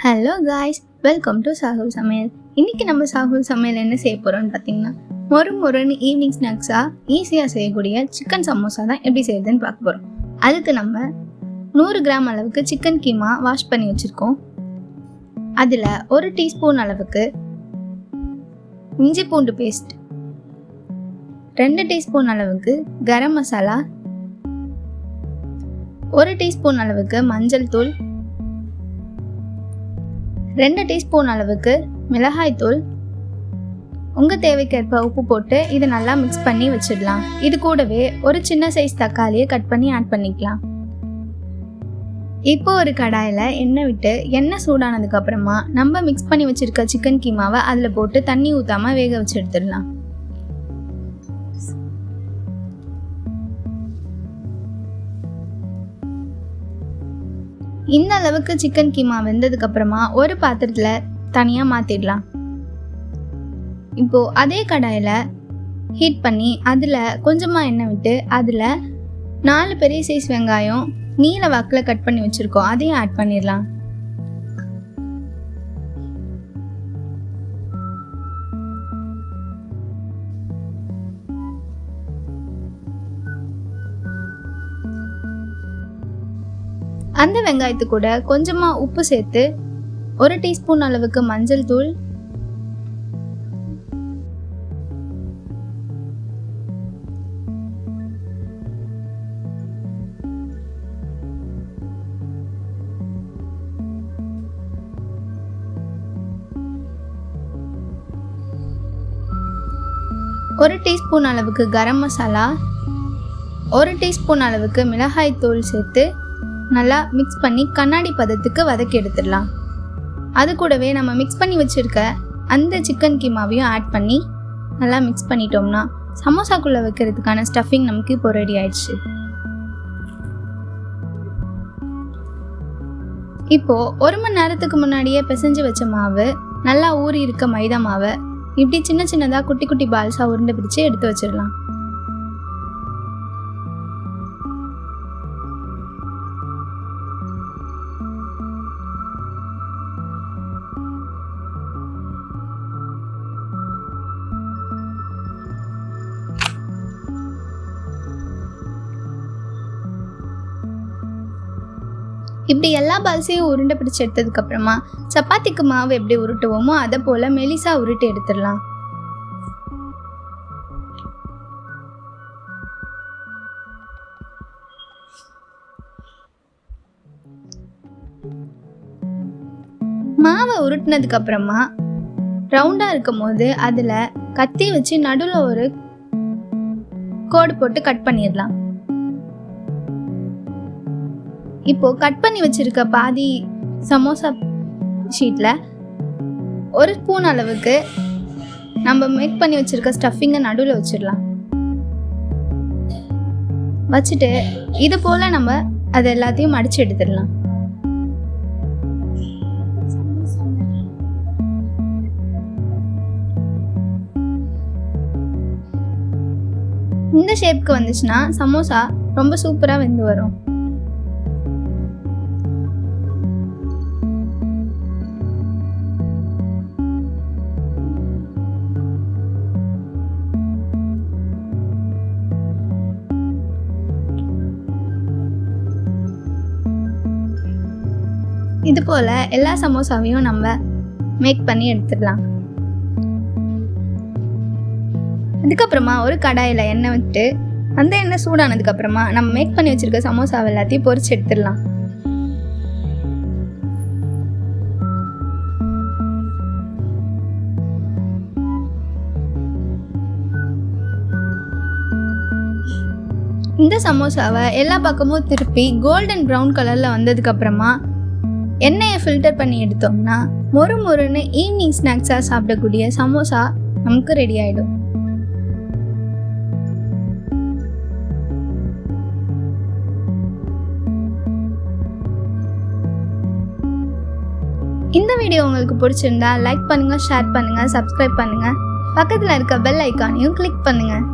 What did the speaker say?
Hello guys welcome to Sahul சமையல் இன்னைக்கு நம்ம சாகுல் சமையல் என்ன செய்ய போகிறோம்னு பார்த்தீங்கன்னா மொறு மொறுன்னு ஈவினிங் ஸ்நாக்ஸாக ஈஸியாக செய்யக்கூடிய சிக்கன் சமோசா தான் எப்படி செய்யுதுன்னு பார்க்க போகிறோம் அதுக்கு நம்ம நூறு கிராம் அளவுக்கு சிக்கன் கீமா வாஷ் பண்ணி வச்சுருக்கோம். அதில் ஒரு டீஸ்பூன் அளவுக்கு இஞ்சி பூண்டு பேஸ்ட் ரெண்டு டீஸ்பூன் அளவுக்கு கரம் மசாலா ஒரு டீஸ்பூன் அளவுக்கு மஞ்சள் தூள் ரெண்டு டீஸ்பூன் அளவுக்கு மிளகாய்த்தூள் உங்கள் தேவைக்கேற்ப உப்பு போட்டு இதை நல்லா மிக்ஸ் பண்ணி வச்சிடலாம். இது கூடவே ஒரு சின்ன சைஸ் தக்காளியை கட் பண்ணி ஆட் பண்ணிக்கலாம். இப்போ ஒரு கடாயில் எண்ணெய் விட்டு எண்ணெய் சூடானதுக்கப்புறமா நம்ம மிக்ஸ் பண்ணி வச்சுருக்க சிக்கன் கீமாவை அதில் போட்டு தண்ணி ஊற்றாமல் வேக வச்சு எடுத்துடலாம். இந்த அளவுக்கு சிக்கன் கீமா வெந்ததுக்கு அப்புறமா ஒரு பாத்திரத்தில் தனியாக மாற்றிடலாம் இப்போது அதே கடாயில் ஹீட் பண்ணி அதில் கொஞ்சமாக எண்ணெய் விட்டு அதில் நாலு பெரிய சைஸ் வெங்காயம் நீல வாக்கில் கட் பண்ணி வச்சுருக்கோம். அதையும் ஆட் பண்ணிடலாம். அந்த வெங்காயத்து கூட கொஞ்சமாக உப்பு சேர்த்து ஒரு டீஸ்பூன் அளவுக்கு மஞ்சள் தூள். ஒரு டீஸ்பூன் அளவுக்கு கரம் மசாலா. ஒரு டீஸ்பூன் அளவுக்கு மிளகாய் தூள் சேர்த்து நல்லா மிக்ஸ் பண்ணி கண்ணாடி பதத்துக்கு வதக்கி எடுத்துடலாம். அது கூடவே நம்ம மிக்ஸ் பண்ணி வச்சுருக்க அந்த சிக்கன் கீமாவையும் ஆட் பண்ணி நல்லா மிக்ஸ் பண்ணிட்டோம்னா சமோசாக்குள்ளே வைக்கிறதுக்கான ஸ்டஃபிங் நமக்கு இப்போ ரெடி ஆயிடுச்சு. இப்போது ஒரு மணி நேரத்துக்கு முன்னாடியே பிசைஞ்சு வச்ச மாவு நல்லா ஊறி இருக்க மைதா மாவை இப்படி சின்ன சின்னதாக குட்டி குட்டி பால்ஸாக உருண்டை பிடிச்சு எடுத்து வச்சிடலாம். இப்படி எல்லா பால்ஸையும் உருண்டை பிடிச்சி எடுத்ததுக்கப்புறமா சப்பாத்திக்கு மாவு எப்படி உருட்டுவோமோ அதை போல் மெலிசா உருட்டி எடுத்துடலாம். மாவை உருட்டினதுக்கு அப்புறமா ரவுண்டா இருக்கும் போது அதுல கத்தி வச்சு நடுவில் ஒரு கோடு போட்டு கட் பண்ணிடலாம். இப்போ கட் பண்ணி வச்சிருக்க பாதி சமோசா ஷீட்டில் ஒரு ஸ்பூன் அளவுக்கு நம்ம மேக் பண்ணி வச்சிருக்க ஸ்டஃபிங்கை நடுவில் வச்சிடலாம். வச்சுட்டு இது போல் நம்ம அது எல்லாத்தையும் மடிச்சு எடுத்துடலாம். இந்த ஷேப்க்கு வந்துச்சுன்னா சமோசா ரொம்ப சூப்பராக வெந்து வரும். இது போல் எல்லா சமோசாவையும் நம்ம மேக் பண்ணி எடுத்துடலாம். அதுக்கப்புறமா ஒரு கடாயில் எண்ணெய் விட்டு அந்த எண்ணெய் சூடானதுக்கப்புறமா நம்ம மேக் பண்ணி வச்சுருக்க சமோசாவை எல்லாத்தையும் பொறிச்சு எடுத்துடலாம். இந்த சமோசாவை எல்லா பக்கமும் திருப்பி கோல்டன் ப்ரௌன் கலரில் வந்ததுக்கப்புறமா எண்ணெயை ஃபில்டர் பண்ணி எடுத்தோம்னா மொறு மொறுன்னு ஈவினிங் ஸ்நாக்ஸாக சாப்பிடக்கூடிய சமோசா நமக்கு ரெடி ஆகிடும் இந்த வீடியோ உங்களுக்கு பிடிச்சிருந்தா லைக் பண்ணுங்கள் ஷேர் பண்ணுங்கள் சப்ஸ்கிரைப் பண்ணுங்கள் பக்கத்தில் இருக்க பெல் ஐக்கானையும் கிளிக் பண்ணுங்கள்